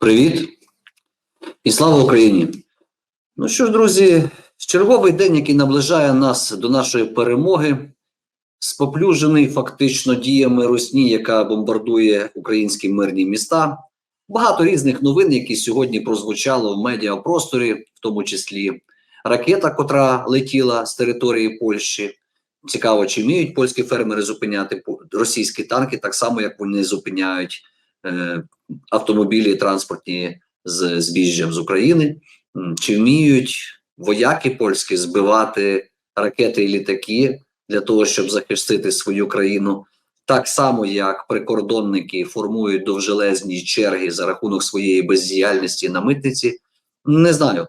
Привіт і слава Україні! Ну що ж, друзі, черговий день, який наближає нас до нашої перемоги, споплюжений фактично діями Русні, яка бомбардує українські мирні міста. Багато різних новин, які сьогодні прозвучало в медіапросторі, в тому числі ракета, котра летіла з території Польщі. Цікаво, чи вміють польські фермери зупиняти російські танки, так само як вони зупиняють автомобілі транспортні з збіжжям з України. Чи вміють вояки польські збивати ракети і літаки для того, щоб захистити свою країну? Так само, як прикордонники формують довжелезні черги за рахунок своєї бездіяльності на митниці, не знаю.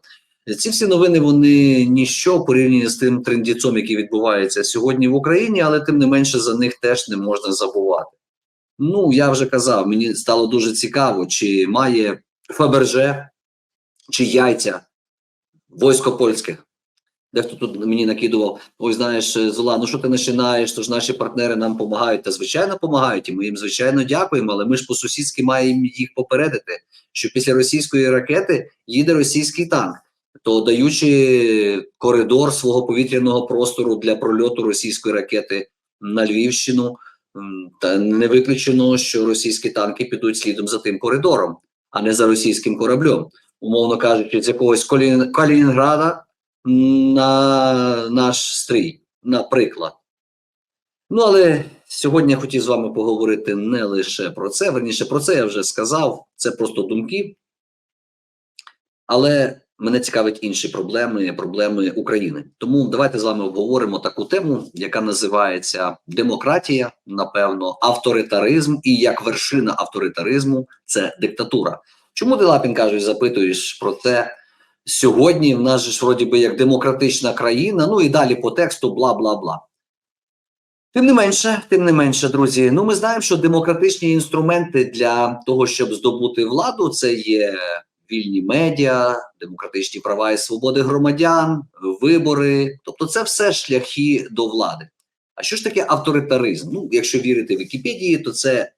Ці всі новини вони ніщо в порівнянні з тим трендіцом, який відбувається сьогодні в Україні, але тим не менше за них теж не можна забувати. Ну, я вже казав, мені стало дуже цікаво, чи має Фаберже чи яйця військо польське. Дехто тут мені накидував: ой, знаєш, Зола, ну що ти починаєш? То ж наші партнери нам допомагають. Та звичайно допомагають, і ми їм звичайно дякуємо. Але ми ж по-сусідськи маємо їх попередити, що після російської ракети їде російський танк, то даючи коридор свого повітряного простору для прольоту російської ракети на Львівщину. Та не виключено, що російські танки підуть слідом за тим коридором, а не за російським кораблем. Умовно кажучи, з якогось Калін... Калінінграда на наш стрій, наприклад. Ну, але сьогодні я хотів з вами поговорити не лише про це. Верніше, про це я вже сказав, це просто думки. Але мене цікавить інші проблеми, проблеми України. Тому давайте з вами обговоримо таку тему, яка називається демократія, напевно, авторитаризм, і як вершина авторитаризму це диктатура. Чому ти Лапін кажеш, запитуєш про це? Сьогодні в нас же ж вроді би як демократична країна, ну і далі по тексту бла бла бла. Тим не менше, тим не менше, друзі. Ну ми знаємо, що демократичні інструменти для того, щоб здобути владу, це є вільні медіа, демократичні права і свободи громадян, вибори. Тобто, це все шляхи до влади. А що ж таке авторитаризм? Ну, якщо вірити Вікіпедії, то це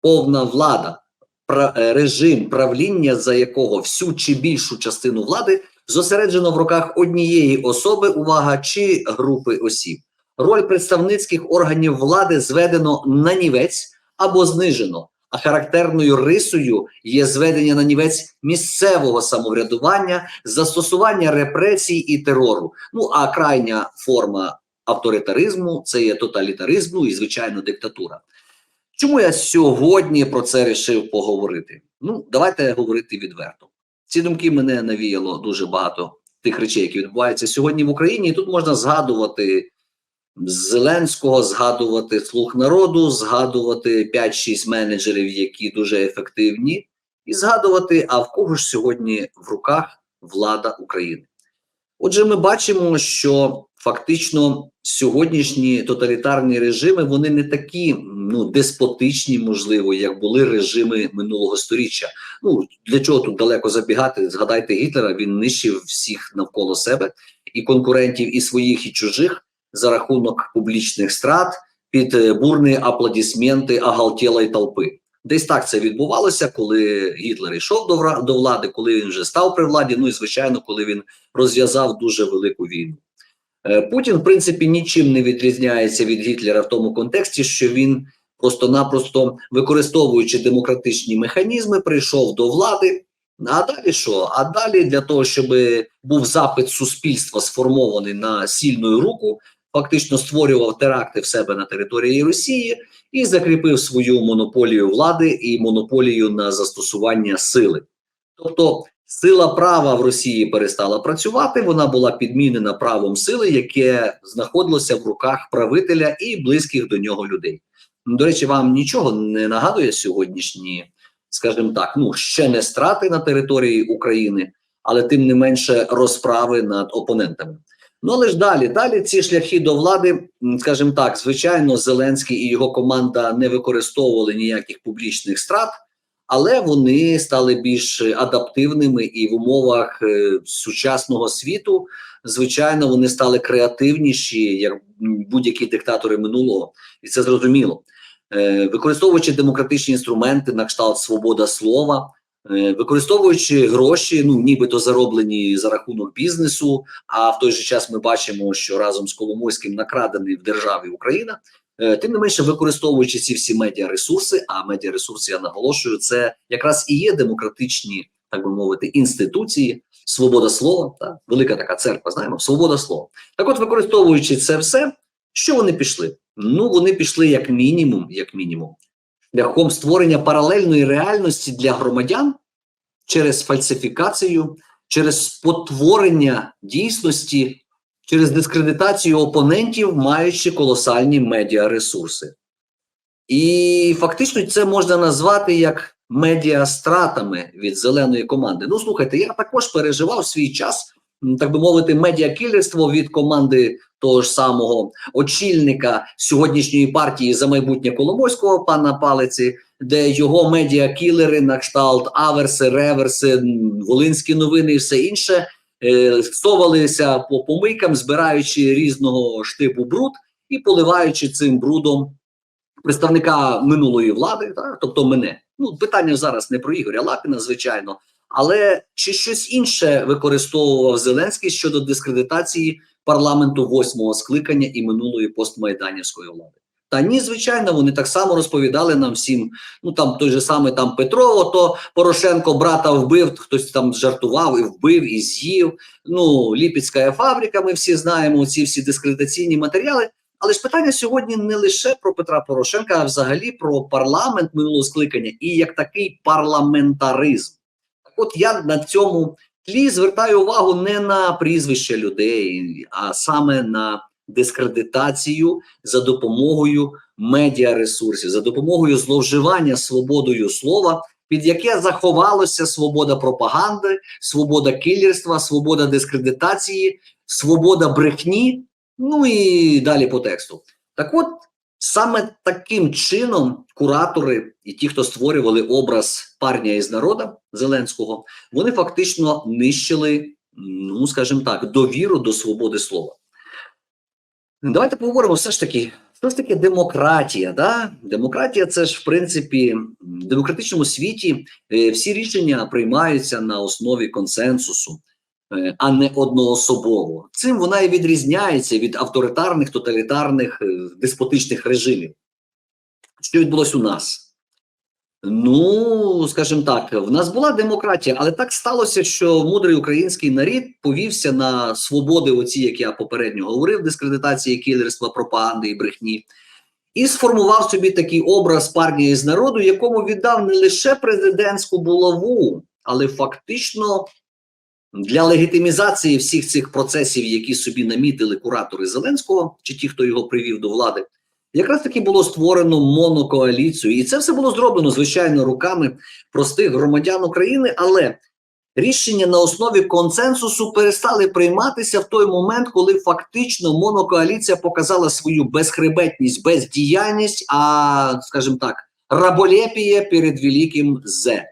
повна влада, е, режим правління, за якого всю чи більшу частину влади зосереджено в руках однієї особи, увага, чи групи осіб. Роль представницьких органів влади зведено на нівець або знижено, а характерною рисою є зведення на нівець місцевого самоврядування, застосування репресій і терору. Ну а крайня форма авторитаризму це є тоталітаризм, ну і звичайно диктатура. Чому я сьогодні про це рішив поговорити? Ну, давайте говорити відверто. Ці думки мене навіяло дуже багато тих речей, які відбуваються сьогодні в Україні. І тут можна згадувати Зеленського, згадувати слух народу, згадувати 5-6 менеджерів, які дуже ефективні, і згадувати, а в кого ж сьогодні в руках влада України. Отже, ми бачимо, що фактично сьогоднішні тоталітарні режими вони не такі ну деспотичні, можливо, як були режими минулого сторіччя. Ну для чого тут далеко забігати? Згадайте Гітлера, він нищив всіх навколо себе і конкурентів, і своїх, і чужих за рахунок публічних страт під е, бурні аплодисменти оголтілої толпи. Десь так це відбувалося, коли Гітлер йшов до, до влади, коли він вже став при владі. Ну і звичайно, коли він розв'язав дуже велику війну. Е, Путін, в принципі, нічим не відрізняється від Гітлера в тому контексті, що він просто-напросто використовуючи демократичні механізми, прийшов до влади. А далі що? А далі для того, щоб був запит суспільства сформований на сильну руку, фактично створював теракти в себе на території Росії і закріпив свою монополію влади і монополію на застосування сили. Тобто сила права в Росії перестала працювати, вона була підмінена правом сили, яке знаходилося в руках правителя і близьких до нього людей. До речі, вам нічого не нагадує сьогоднішні, скажімо так, ну ще не страти на території України, але тим не менше розправи над опонентами. Ну але ж далі, далі ці шляхи до влади, скажімо так, звичайно, Зеленський і його команда не використовували ніяких публічних страт, але вони стали більш адаптивними і в умовах е, сучасного світу, звичайно, вони стали креативніші, як будь-які диктатори минулого, і це зрозуміло. Е, використовуючи демократичні інструменти на кшталт свобода слова, використовуючи гроші, ну нібито зароблені за рахунок бізнесу. А в той же час ми бачимо, що разом з Коломойським накрадений в державі Україна. Е, Тим не менше, використовуючи ці всі медіаресурси, а медіаресурси, я наголошую, це якраз і є демократичні, так би мовити, інституції, свобода слова, та велика така церква, знаємо, свобода слова. Так, от, використовуючи це все, що вони пішли? Ну, вони пішли як мінімум, як мінімум, шляхом створення паралельної реальності для громадян через фальсифікацію, через спотворення дійсності через дискредитацію опонентів, маючи колосальні медіаресурси. І фактично це можна назвати як медіастратами від зеленої команди. Ну, слухайте, я також переживав свій час, так би мовити, медіакілерство від команди того ж самого очільника сьогоднішньої партії за майбутнє Коломойського пана Палиці, де його медіакілери на кшталт аверси, реверси, волинські новини і все інше е, совалися по помийкам, збираючи різного штибу бруд і поливаючи цим брудом представника минулої влади, так, тобто мене. Ну, питання зараз не про Ігоря Лапіна, звичайно, але чи щось інше використовував Зеленський щодо дискредитації парламенту восьмого скликання і минулої постмайданівської влади? Та ні, звичайно, вони так само розповідали нам всім. Ну там той же самий там Петро, то Порошенко брата вбив, хтось там жартував і вбив, і з'їв. Ну, Ліпецька фабрика, ми всі знаємо ці всі дискредитаційні матеріали. Але ж питання сьогодні не лише про Петра Порошенка, а взагалі про парламент минулого скликання і як такий парламентаризм. От я на цьому тлі звертаю увагу не на прізвища людей, а саме на дискредитацію за допомогою медіаресурсів, за допомогою зловживання свободою слова, під яке заховалося свобода пропаганди, свобода кілерства, свобода дискредитації, свобода брехні. Ну і далі по тексту. Так от саме таким чином куратори і ті, хто створювали образ парня із народа Зеленського, вони фактично нищили, ну скажімо так, довіру до свободи слова. Давайте поговоримо все ж таки. Що ж таке демократія? Да? Демократія це ж в принципі в демократичному світі е, всі рішення приймаються на основі консенсусу, а не одноособово. Цим вона і відрізняється від авторитарних, тоталітарних, е, деспотичних режимів. Що відбулося у нас? Ну, скажімо так, в нас була демократія, але так сталося, що мудрий український нарід повівся на свободи, оці, як я попередньо говорив, дискредитації кілерства, пропаганди і брехні, і сформував собі такий образ парня із народу, якому віддав не лише президентську булаву, але фактично для легітимізації всіх цих процесів, які собі намітили куратори Зеленського, чи ті, хто його привів до влади. Якраз таки було створено монокоаліцію, і це все було зроблено звичайно руками простих громадян України. Але рішення на основі консенсусу перестали прийматися в той момент, коли фактично монокоаліція показала свою безхребетність, бездіяльність, а скажімо так, раболепія перед великим З.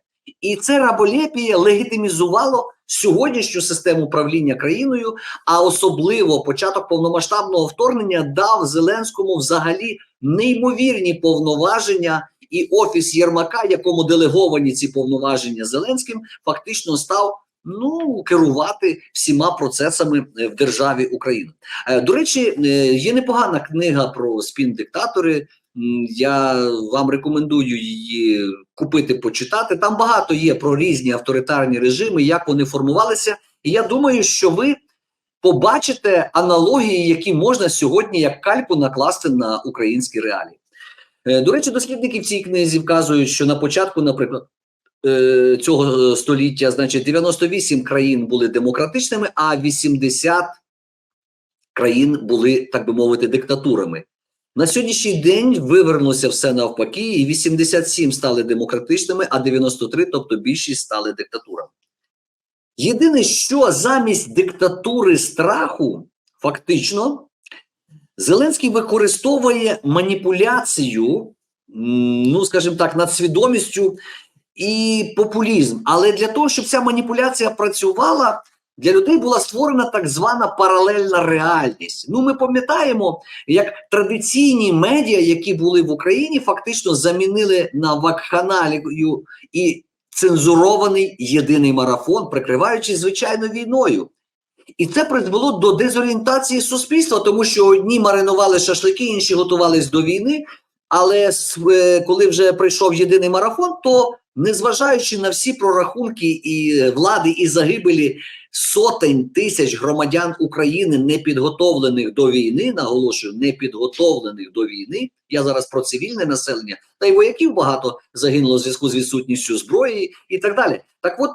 І це раболепія легітимізувало сьогоднішню систему правління країною, а особливо початок повномасштабного вторгнення дав Зеленському взагалі неймовірні повноваження, і офіс Єрмака, якому делеговані ці повноваження Зеленським, фактично став. Ну, керувати всіма процесами е, в державі Україна. Е, До речі, е, є непогана книга про спін-диктатори. Я вам рекомендую її купити, почитати. Там багато є про різні авторитарні режими, як вони формувалися. І я думаю, що ви побачите аналогії, які можна сьогодні як кальку накласти на українські реалії. Е, До речі, дослідники в цій книзі вказують, що на початку, наприклад, е, цього століття, значить, 98 країн були демократичними, а 80 країн були, так би мовити, диктатурами. На сьогоднішній день вивернулося все навпаки, і 87 стали демократичними, а 93, тобто більшість, стали диктатурами. Єдине, що замість диктатури страху, фактично, Зеленський використовує маніпуляцію, ну, скажімо так, над свідомістю і популізм. Але для того, щоб ця маніпуляція працювала, для людей була створена так звана паралельна реальність. Ну, ми пам'ятаємо, як традиційні медіа, які були в Україні, фактично замінили на вакханалію і цензурований єдиний марафон, прикриваючись звичайно війною. І це призвело до дезорієнтації суспільства, тому що одні маринували шашлики, інші готувались до війни. Але е, коли вже прийшов єдиний марафон, то незважаючи на всі прорахунки і е, влади, і загибелі сотень тисяч громадян України, не підготовлених до війни, наголошую, не підготовлених до війни. Я зараз про цивільне населення, та й вояків багато загинуло в зв'язку з відсутністю зброї і так далі. Так от.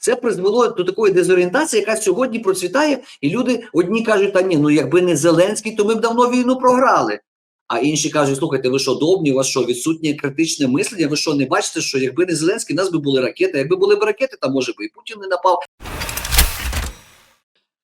Це призвело до такої дезорієнтації, яка сьогодні процвітає, і люди одні кажуть, та ні, ну якби не Зеленський, то ми б давно війну програли. А інші кажуть: слухайте, ви що добні, у вас що відсутнє критичне мислення? Ви що не бачите, що якби не Зеленський, у нас би були ракети. Якби були б ракети, там може би і Путін не напав.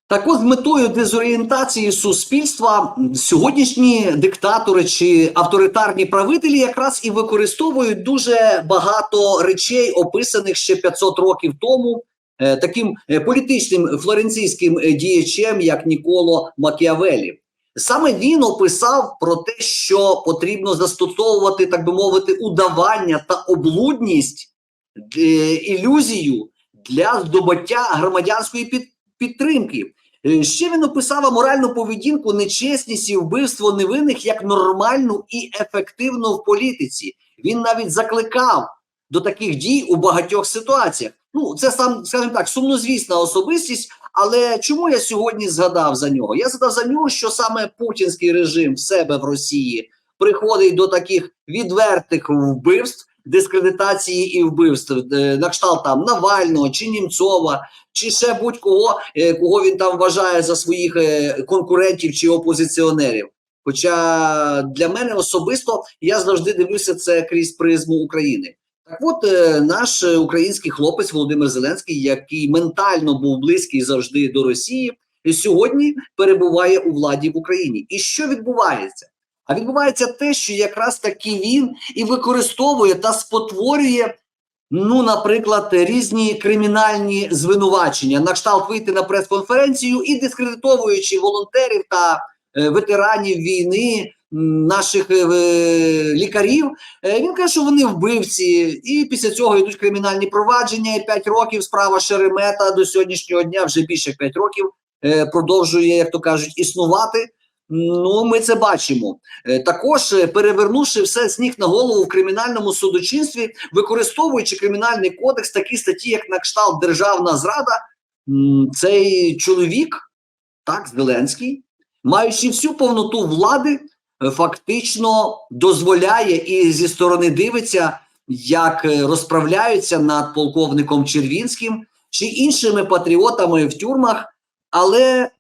Так от з метою дезорієнтації суспільства сьогоднішні диктатори чи авторитарні правителі якраз і використовують дуже багато речей, описаних ще 500 років тому, е, таким е, політичним флоренційським е, діячем, як Ніколо Макіавелі. Саме він описав про те, що потрібно застосовувати, так би мовити, удавання та облудність е, ілюзію для здобуття громадянської під, підтримки. Е, Ще він описав аморальну поведінку, нечесність і вбивство невинних як нормальну і ефективну в політиці. Він навіть закликав до таких дій у багатьох ситуаціях. Ну, це сам, скажімо так, сумнозвісна особистість. Але чому я сьогодні згадав за нього? Я згадав за нього, що саме путінський режим в себе в Росії приходить до таких відвертих вбивств, дискредитації і вбивств, е, на кшталт там Навального чи Німцова, чи ще будь-кого, е, кого він там вважає за своїх е, конкурентів чи опозиціонерів. Хоча для мене особисто я завжди дивлюся це крізь призму України. Так от е, наш український хлопець Володимир Зеленський, який ментально був близький завжди до Росії, сьогодні перебуває у владі в Україні. І що відбувається? А відбувається те, що якраз таки він і використовує та спотворює, ну, наприклад, різні кримінальні звинувачення на кшталт вийти на прес-конференцію і дискредитовуючи волонтерів та е, ветеранів війни, наших е, е, лікарів. Е, Він каже, що вони вбивці, і після цього йдуть кримінальні провадження. І 5 років справа Шеремета до сьогоднішнього дня, вже більше як 5 років, продовжує, як то кажуть, існувати. Ну, ми це бачимо. Також перевернувши все з ніг на голову в кримінальному судочинстві, використовуючи кримінальний кодекс, такі статті, як на кшталт державна зрада, цей чоловік, так, Зеленський, маючи всю повноту влади, фактично дозволяє і зі сторони дивиться, як е, розправляються над полковником Червінським чи іншими патріотами в тюрмах, але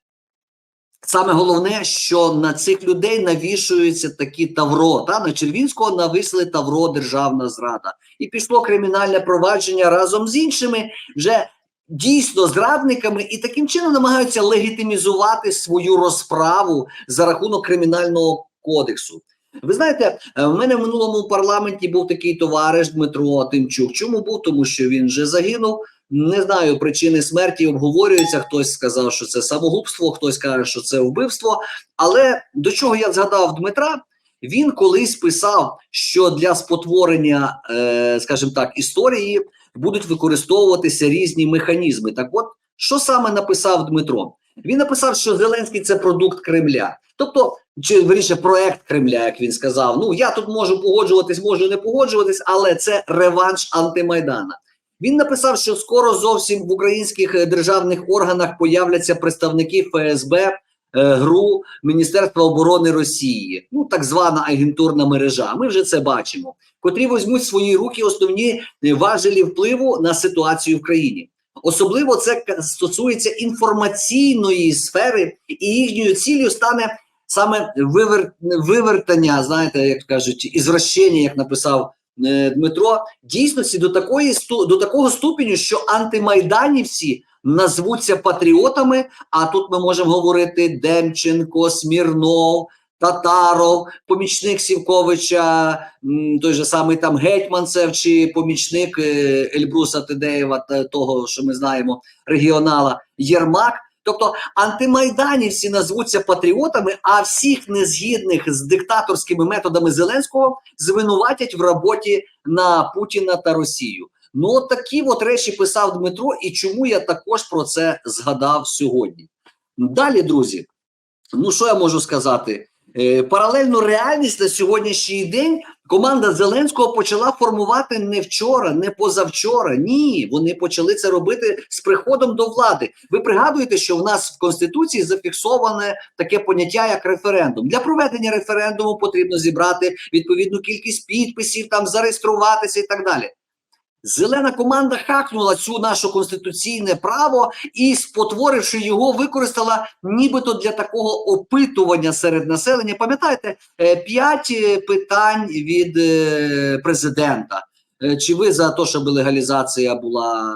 саме головне, що на цих людей навішуються такі тавро. Та на Червінського нависли тавро державна зрада, і пішло кримінальне провадження разом з іншими вже дійсно зрадниками, і таким чином намагаються легітимізувати свою розправу за рахунок кримінального кодексу. Ви знаєте, е, в мене в минулому парламенті був такий товариш Дмитро Тимчук. Чому був? Тому що він вже загинув. Не знаю, причини смерті обговорюються. Хтось сказав, що це самогубство, хтось каже, що це вбивство. Але до чого я згадав Дмитра? Він колись писав, що для спотворення, е, скажімо так, історії будуть використовуватися різні механізми. Так, от що саме написав Дмитро? Він написав, що Зеленський це продукт Кремля, тобто, чи верніше, проект Кремля, як він сказав. Ну я тут можу погоджуватись, можу не погоджуватись, але це реванш антимайдана. Він написав, що скоро зовсім в українських е, державних органах появляться представники ФСБ, е, ГРУ, Міністерства оборони Росії, ну так звана агентурна мережа. Ми вже це бачимо, котрі візьмуть свої руки основні важелі впливу на ситуацію в країні. Особливо це стосується інформаційної сфери, і їхньою ціллю стане саме вивер... вивертання, знаєте, як кажуть, ізвращення, як написав е, Дмитро, дійсності до такої до такого ступеню, що антимайданівці назвуться патріотами. А тут ми можемо говорити Демченко, Смірнов. Татаров, помічник Сівковича, той же самий там Гетьманцев чи помічник е, Ельбруса Тедеєва, того, що ми знаємо, регіонала Єрмак. Тобто антимайданівці назвуться патріотами, а всіх незгідних з диктаторськими методами Зеленського звинуватять в роботі на Путіна та Росію. Ну, от такі от речі писав Дмитро, і чому я також про це згадав сьогодні. Далі, друзі, ну що я можу сказати? Е, паралельну реальність на сьогоднішній день команда Зеленського почала формувати не вчора, не позавчора. Ні, вони почали це робити з приходом до влади. Ви пригадуєте, що в нас в конституції зафіксоване таке поняття як референдум. Для проведення референдуму потрібно зібрати відповідну кількість підписів, там зареєструватися і так далі. Зелена команда хакнула цю наше конституційне право і, спотворивши його, використала нібито для такого опитування серед населення. Пам'ятаєте, е, п'ять е, питань від е, президента. Е, Чи ви за те, щоб легалізація була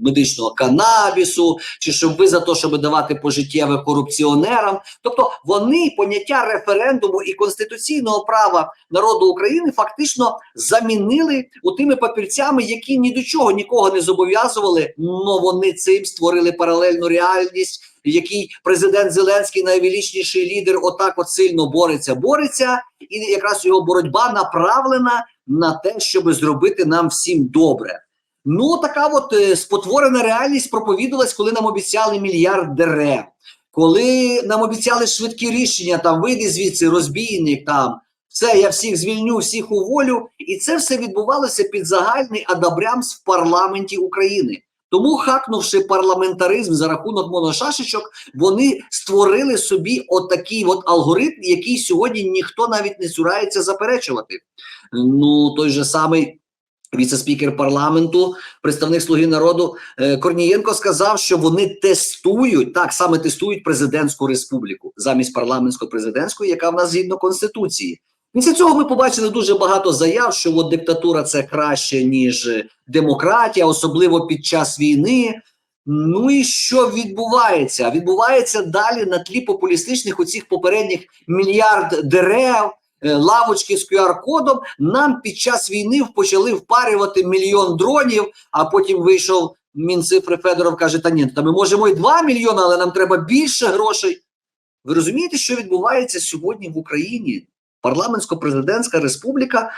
медичного канабісу, чи щоб ви за те, щоб давати пожиттєве корупціонерам? Тобто вони поняття референдуму і конституційного права народу України фактично замінили у тими папірцями, які ні до чого нікого не зобов'язували. але вони цим створили паралельну реальність, в якій президент Зеленський, найвеличніший лідер, отак от сильно бореться, бореться, і якраз його боротьба направлена на те, щоб зробити нам всім добре. Ну, така от е, спотворена реальність проповідувалась, коли нам обіцяли мільярд дерев, коли нам обіцяли швидкі рішення, там вийди звідси, розбійник, там все, я всіх звільню, всіх уволю. І це все відбувалося під загальний адабрямс в парламенті України. Тому, хакнувши парламентаризм за рахунок моношашечок, вони створили собі отакий от алгоритм, який сьогодні ніхто навіть не цурається заперечувати. Ну, той же самий віце-спікер парламенту, представник Слуги народу е, Корнієнко сказав, що вони тестують так саме тестують президентську республіку замість парламентсько-президентської, яка в нас згідно конституції. Після цього ми побачили дуже багато заяв, що от диктатура це краще ніж демократія, особливо під час війни. Ну і що відбувається? Відбувається далі на тлі популістичних оцих попередніх мільярд дерев, е, лавочки з QR-кодом. Нам під час війни почали впарювати мільйон дронів, а потім вийшов Мінцифри Федоров, каже: Та ні, та ми можемо і 2 мільйони, але нам треба більше грошей. Ви розумієте, що відбувається сьогодні в Україні? Парламентсько-президентська республіка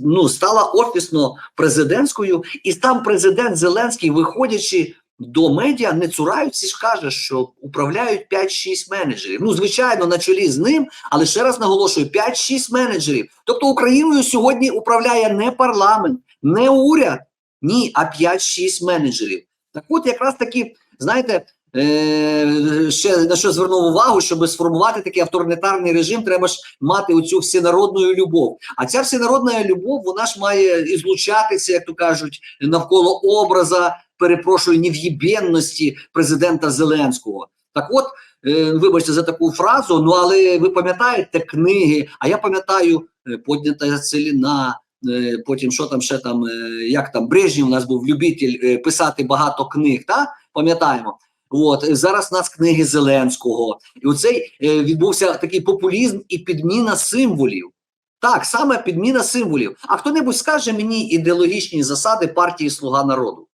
ну, стала офісно президентською, і там президент Зеленський, виходячи до медіа, не цураються ж каже, що управляють 5-6 менеджерів. Ну, звичайно, на чолі з ним, але ще раз наголошую: 5-6 менеджерів. Тобто Україною сьогодні управляє не парламент, не уряд, ні, а 5-6 менеджерів. Так от, якраз таки, знаєте. Е, ще на що звернув увагу, щоб сформувати такий авторитарний режим, треба ж мати оцю всенародну любов. А ця всенародна любов, вона ж має і злучатися, як то кажуть, навколо образа, перепрошую, нев'єбєнності президента Зеленського. Так, от, е, вибачте за таку фразу, ну але ви пам'ятаєте книги? А я пам'ятаю е, поднята целіна. Потім що там ще там, як там Брежнєв у нас був любитель писати багато книг, та пам'ятаємо. От зараз у нас книги Зеленського, і оцей е, відбувся такий популізм і підміна символів. Так, саме підміна символів. А хто-небудь скаже мені ідеологічні засади партії Слуга народу?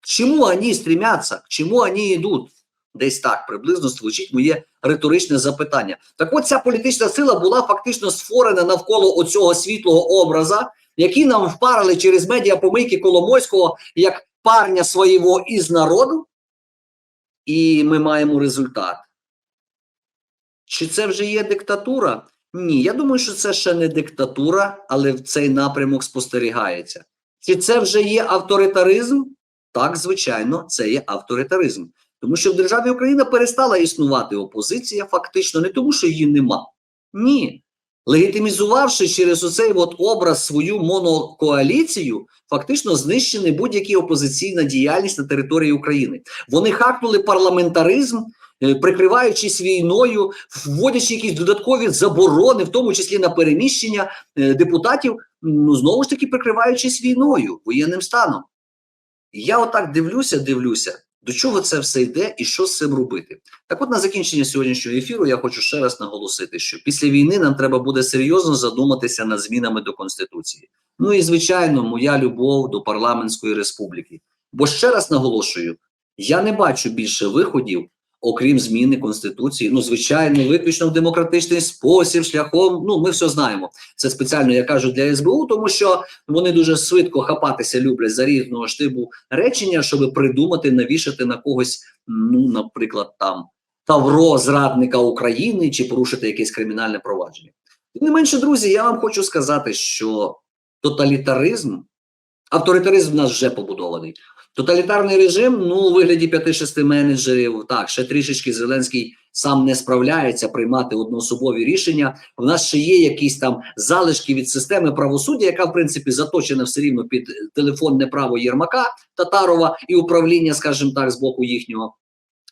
К чому вони стрімяться? К чому вони йдуть? Десь так приблизно звучить моє риторичне запитання. Так от ця політична сила була фактично створена навколо оцього світлого образа, який нам впарили через медіа помийки Коломойського як парня свого із народу і ми маємо результат. Чи це вже є диктатура? Ні, я думаю, що це ще не диктатура, але в цей напрямок спостерігається. Чи це вже є авторитаризм? Так, звичайно, це є авторитаризм. Тому що в державі Україна перестала існувати опозиція, фактично, не тому, що її нема. Ні. Легітимізувавши через оцей от образ свою монокоаліцію, фактично знищений будь-яка опозиційна діяльність на території України. Вони хакнули парламентаризм, е, прикриваючись війною, вводячи якісь додаткові заборони, в тому числі на переміщення е, депутатів, ну знову ж таки прикриваючись війною, воєнним станом. Я отак дивлюся, дивлюся. До чого це все йде і що з цим робити? Так, от на закінчення сьогоднішнього ефіру я хочу ще раз наголосити, що після війни нам треба буде серйозно задуматися над змінами до конституції. Ну і звичайно, моя любов до парламентської республіки. Бо ще раз наголошую: я не бачу більше виходів, окрім зміни конституції. Ну, звичайно, виключно в демократичний спосіб, шляхом. Ну, ми все знаємо. Це спеціально я кажу для СБУ, тому що вони дуже швидко хапатися люблять за різного штибу речення, щоб придумати, навішати на когось, ну, наприклад, там Тавро зрадника України чи порушити якесь кримінальне провадження. Тим не менше, друзі, я вам хочу сказати, що тоталітаризм, авторитаризм в нас вже побудований. Тоталітарний режим, ну, у вигляді 5-6 менеджерів, так, ще трішечки Зеленський сам не справляється приймати одноособові рішення. В нас ще є якісь там залишки від системи правосуддя, яка, в принципі, заточена все рівно під телефонне право Єрмака Татарова і управління, скажімо так, з боку їхнього.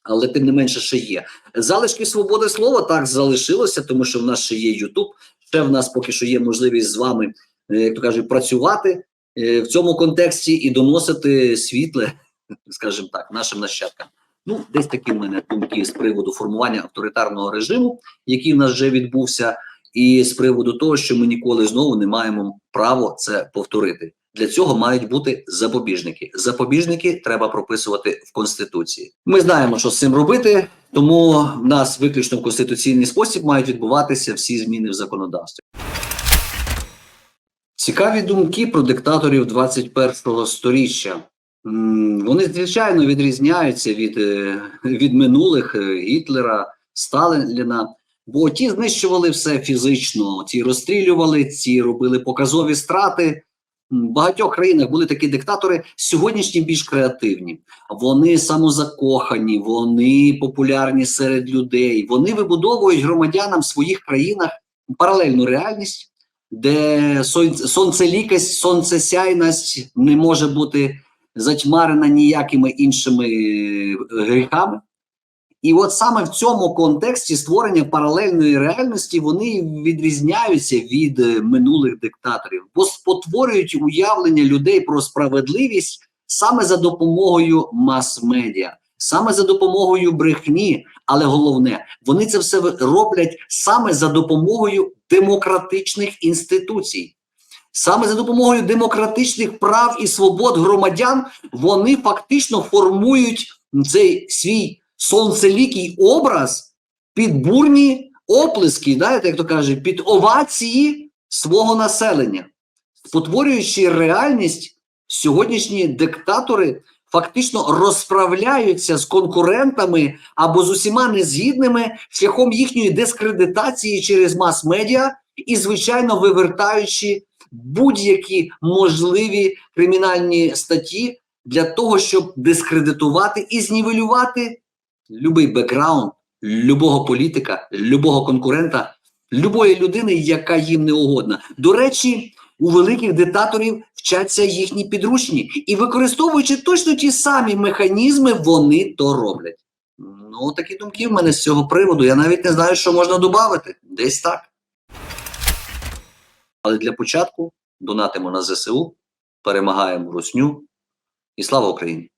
Але тим не менше ще є. Залишки свободи слова так залишилося, тому що в нас ще є Ютуб, ще в нас поки що є можливість з вами, е, як то кажуть, працювати е, в цьому контексті і доносити світле, скажімо так, нашим нащадкам. Ну, десь такі в мене думки з приводу формування авторитарного режиму, який в нас вже відбувся, і з приводу того, що ми ніколи знову не маємо право це повторити. Для цього мають бути запобіжники. Запобіжники треба прописувати в конституції. Ми знаємо, що з цим робити, тому в нас виключно в конституційний спосіб мають відбуватися всі зміни в законодавстві. Цікаві думки про диктаторів 21-го сторіччя. Вони звичайно відрізняються від, е, від минулих е, Гітлера, Сталіна. Бо ті знищували все фізично, ті розстрілювали, ці робили показові страти. В багатьох країнах були такі диктатори, сьогоднішні більш креативні. Вони самозакохані, вони популярні серед людей. Вони вибудовують громадянам в своїх країнах паралельну реальність, де сон- сонцелікость, сонцесяйність не може бути затьмарена ніякими іншими е, гріхами. І от саме в цьому контексті створення паралельної реальності вони відрізняються від е, минулих диктаторів, бо спотворюють уявлення людей про справедливість саме за допомогою мас-медіа, саме за допомогою брехні. Але головне, вони це все роблять саме за допомогою демократичних інституцій. Саме за допомогою демократичних прав і свобод громадян вони фактично формують цей свій сонцелікий образ під бурні оплески, знаєте, як то кажуть, під овації свого населення, спотворюючи реальність, сьогоднішні диктатори фактично розправляються з конкурентами або з усіма незгідними шляхом їхньої дискредитації через мас-медіа і, звичайно, вивертаючи будь-які можливі кримінальні статті для того, щоб дискредитувати і знівелювати любий бекграунд любого політика, любого конкурента, любої людини, яка їм не угодна. До речі, у великих диктаторів вчаться їхні підручні, і використовуючи точно ті самі механізми, вони то роблять. Ну, такі думки в мене з цього приводу. Я навіть не знаю, що можна додати. Десь так. Але для початку донатимо на ЗСУ, перемагаємо русню і слава Україні!